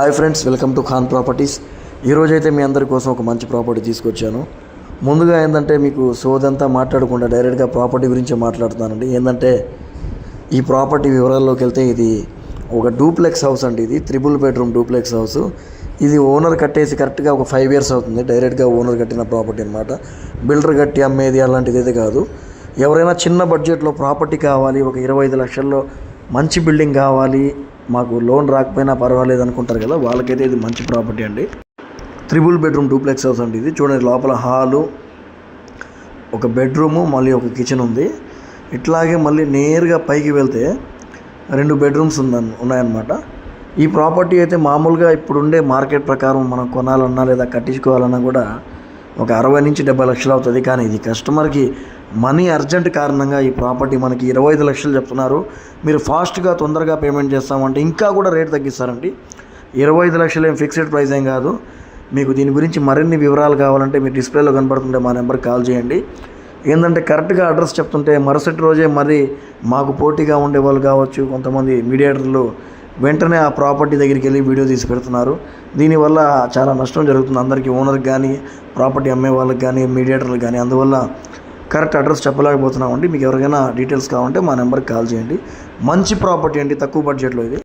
Hi friends welcome to Khan properties. ఈరోజు అయితే మీ అందరి కోసం ఒక మంచి ప్రాపర్టీ తీసుకొచ్చాను. ముందుగా ఏంటంటే మీకు సోదంతా మాట్లాడకుండా డైరెక్ట్గా ప్రాపర్టీ గురించి మాట్లాడుతున్నానండి. ఏంటంటే ఈ ప్రాపర్టీ వివరాల్లోకి వెళ్తే ఇది ఒక డూప్లెక్స్ హౌస్ అండి ఇది. Triple bedroom duplex house. ఇది ఓనర్ కట్టేసి కరెక్ట్గా ఒక ఫైవ్ ఇయర్స్ అవుతుంది. డైరెక్ట్గా ఓనర్ కట్టిన ప్రాపర్టీ అనమాట బిల్డర్ కట్టి అమ్మేది అలాంటిది అయితే కాదు. ఎవరైనా చిన్న బడ్జెట్లో ప్రాపర్టీ కావాలి ఒక ఇరవై ఐదు లక్షల్లో మంచి బిల్డింగ్ కావాలి మాకు లోన్ రాకపోయినా పర్వాలేదు అనుకుంటారు కదా వాళ్ళకైతే ఇది మంచి ప్రాపర్టీ అండి. త్రిబుల్ బెడ్రూమ్ డూప్లెక్స్ హౌస్ అండి ఇది. చూడండి లోపల హాలు ఒక బెడ్రూము మళ్ళీ ఒక కిచెన్ ఉంది. ఇట్లాగే మళ్ళీ నేరుగా పైకి వెళ్తే రెండు బెడ్రూమ్స్ ఉందన్ ఉన్నాయన్నమాట. ఈ ప్రాపర్టీ అయితే మామూలుగా ఇప్పుడుండే మార్కెట్ ప్రకారం మనం కొనాలన్నా లేదా కట్టించుకోవాలన్నా కూడా ఒక అరవై నుంచి డెబ్బై లక్షలు అవుతుంది. కానీ ఇది కస్టమర్కి మనీ అర్జెంట్ కారణంగా ఈ ప్రాపర్టీ మనకి ఇరవై ఐదు లక్షలు చెప్తున్నారు. మీరు ఫాస్ట్గా తొందరగా పేమెంట్ చేస్తామంటే ఇంకా కూడా రేట్ తగ్గిస్తారండి. ఇరవై ఐదు లక్షలు ఏం ఫిక్స్డ్ ప్రైస్ ఏం కాదు. మీకు దీని గురించి మరిన్ని వివరాలు కావాలంటే మీ డిస్ప్లేలో కనబడుతుంటే మా నెంబర్కి కాల్ చేయండి. ఏంటంటే కరెక్ట్గా అడ్రస్ చెప్తుంటే మరుసటి రోజే మరి మాకు పోటీగా ఉండే వాళ్ళు కావచ్చు కొంతమంది మీడియేటర్లు వెంటనే ఆ ప్రాపర్టీ దగ్గరికి వెళ్ళి వీడియో తీసి పెడుతున్నారు. దీనివల్ల చాలా నష్టం జరుగుతుంది. అందరికీ ఓనర్కి కానీ ప్రాపర్టీ అమ్మే వాళ్ళకి కానీ మీడియేటర్లకు కానీ అందువల్ల కరెక్ట్ అడ్రస్ చెప్పలేకపోతున్నామండి. మీకు ఎవరికైనా డీటెయిల్స్ కావాలంటే మా నెంబర్కి కాల్ చేయండి. మంచి ప్రాపర్టీ అండి తక్కువ బడ్జెట్లో ఇది.